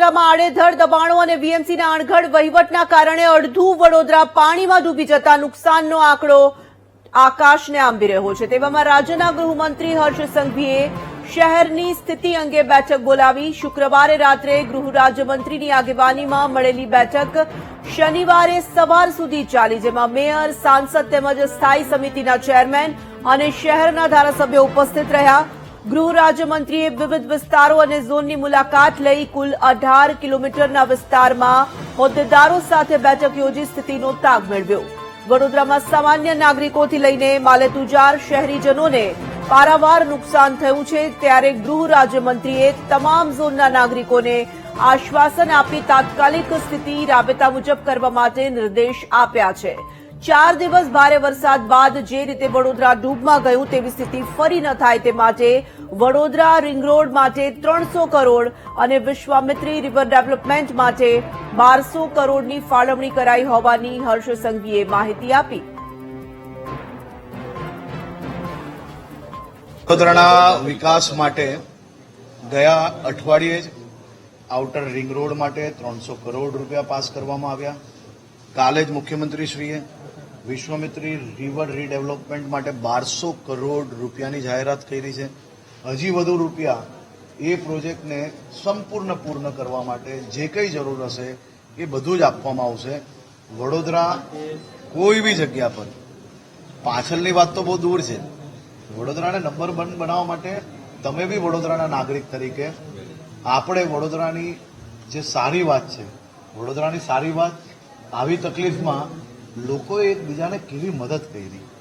વડોદરામાં આડેધડ દબાણો અને વીએમસીના અણઘડ વહીવટના કારણે અડધું વડોદરા પાણીમાં ડૂબી જતા નુકસાનનો આંકડો આકાશને આંબી રહ્યો છે. તેવામાં રાજ્યના ગૃહમંત્રી હર્ષ સંઘવીએ શહેરની સ્થિતિ અંગે બેઠક બોલાવી. શુક્રવારે રાત્રે ગૃહ રાજ્યમંત્રીની આગેવાનીમાં મળેલી બેઠક શનિવારે સવાર સુધી ચાલી, જેમાં મેયર, સાંસદ તેમજ સ્થાયી સમિતિના ચેરમેન અને શહેરના ધારાસભ્યો ઉપસ્થિત રહ્યા. ગૃહ રાજ્યમંત્રીએ વિવિધ વિસ્તારો અને ઝોનની મુલાકાત લઈ કુલ અઢાર કિલોમીટરના વિસ્તારમાં હોદ્દેદારો સાથે બેઠક યોજી સ્થિતિનો તાગ મેળવ્યો. વડોદરામાં સામાન્ય નાગરિકોથી લઈને માલેતુજાર શહેરીજનોને પારાવાર નુકસાન થયું છે, ત્યારે ગૃહ રાજ્યમંત્રીએ તમામ ઝોનના નાગરિકોને આશ્વાસન આપી તાત્કાલિક સ્થિતિ રાબેતા મુજબ કરવા માટે નિર્દેશ આપ્યા છે. ચાર દિવસ ભારે વરસાદ બાદ જે રીતે વડોદરા ડૂબમાં ગયું તેવી સ્થિતિ ફરી ન થાય તે માટે વડોદરા રિંગ રોડ માટે ત્રણસો કરોડ અને વિશ્વામિત્રી રિવર ડેવલપમેન્ટ માટે બારસો કરોડની ફાળવણી કરાઈ હોવાની હર્ષ સંઘવીએ માહિતી આપી. વડોદરાના વિકાસ માટે ગયા અઠવાડિયે જ આઉટર રિંગ રોડ માટે ત્રણસો કરોડ રૂપિયા પાસ કરવામાં આવ્યા. કાલે જ મુખ્યમંત્રીશ્રીએ વિશ્વમિત્રી રિવર રીડેવલપમેન્ટ માટે બારસો કરોડ રૂપિયાની જાહેરાત કરી છે. હજી વધુ રૂપિયા એ પ્રોજેક્ટને સંપૂર્ણ પૂર્ણ કરવા માટે જે કંઈ જરૂર હશે એ બધું જ આપવામાં આવશે. વડોદરા કોઈ બી જગ્યા પર. પાછળની વાત તો બહુ દૂર છે. વડોદરાને નંબર વન બનાવવા માટે તમે બી વડોદરાના નાગરિક તરીકે આપણે વડોદરાની જે સારી વાત છે, વડોદરાની સારી વાત આવી તકલીફમાં લોકોએ એકબીજાને કેવી મદદ કરી?